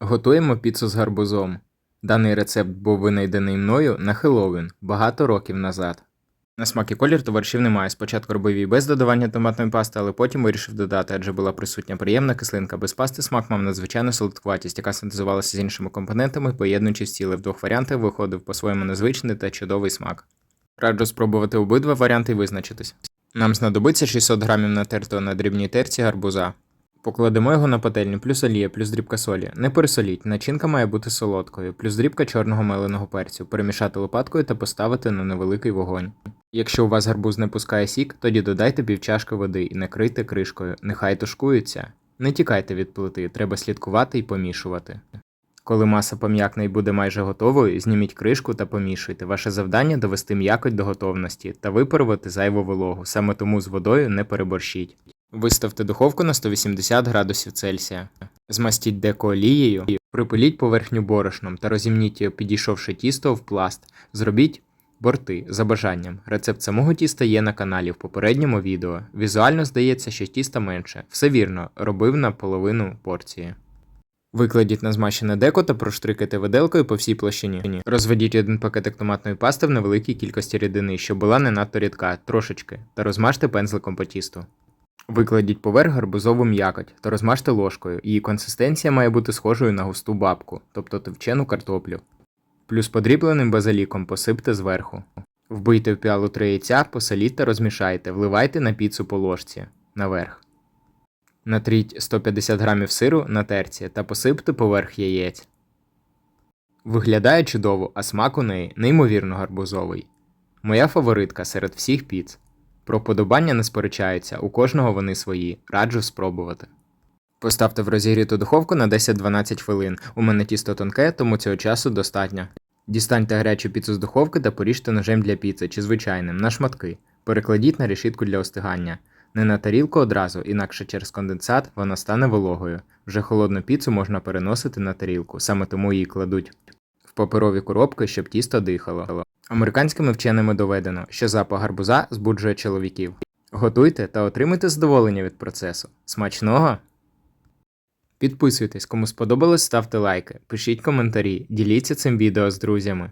Готуємо піцу з гарбузом. Даний рецепт був винайдений мною на Хеллоуін багато років назад. На смак і колір товаришів немає. Спочатку робив її без додавання томатної пасти, але потім вирішив додати, адже була присутня приємна кислинка. Без пасти смак мав надзвичайну солодкуватість, яка синтезувалася з іншими компонентами, поєднуючи стіли в двох варіантах, виходив по-своєму незвичний та чудовий смак. Раджу спробувати обидва варіанти і визначитись. Нам знадобиться 600 грамів натертого на дрібній терці гарбуза. Покладемо його на пательню, плюс олія, плюс дрібка солі. Не пересоліть, начинка має бути солодкою, плюс дрібка чорного меленого перцю, перемішати лопаткою та поставити на невеликий вогонь. Якщо у вас гарбуз не пускає сік, тоді додайте півчашки води і накрийте кришкою. Нехай тушкується. Не тікайте від плити, треба слідкувати і помішувати. Коли маса пом'якне і буде майже готовою, зніміть кришку та помішуйте. Ваше завдання довести м'якоть до готовності та випарувати зайву вологу, саме тому з водою не переборщіть. Виставте духовку на 180 градусів Цельсія. Змастіть деко олією, припиліть поверхню борошном та розімніть підійшовши тісто в пласт. Зробіть борти за бажанням. Рецепт самого тіста є на каналі в попередньому відео. Візуально здається, що тіста менше. Все вірно, робив на половину порції. Викладіть на змащене деко та проштрикайте виделкою по всій площині. Розведіть один пакетик томатної пасти в невеликій кількості рідини, щоб була не надто рідка, трошечки, та розмажте пензликом по тісту. Викладіть поверх гарбузову м'якоть та розмажте ложкою. Її консистенція має бути схожою на густу бабку, тобто товчену картоплю. Плюс подрібленим базиліком посипте зверху. Вбийте в піалу три яйця, посоліть та розмішайте, вливайте на піцу по ложці наверх. Натріть 150 грамів сиру на терці та посипте поверх яєць. Виглядає чудово, а смак у неї неймовірно гарбузовий. Моя фаворитка серед всіх піц. Про вподобання не сперечаються, у кожного вони свої, раджу спробувати. Поставте в розігріту духовку на 10-12 хвилин. У мене тісто тонке, тому цього часу достатньо. Дістаньте гарячу піцу з духовки та поріжте ножем для піци чи звичайним на шматки. Перекладіть на решітку для остигання. Не на тарілку одразу, інакше через конденсат вона стане вологою. Вже холодну піцу можна переносити на тарілку, саме тому її кладуть в паперові коробки, щоб тісто дихало. Американськими вченими доведено, що запах гарбуза збуджує чоловіків. Готуйте та отримуйте задоволення від процесу. Смачного! Підписуйтесь, кому сподобалось, ставте лайки, пишіть коментарі, діліться цим відео з друзями.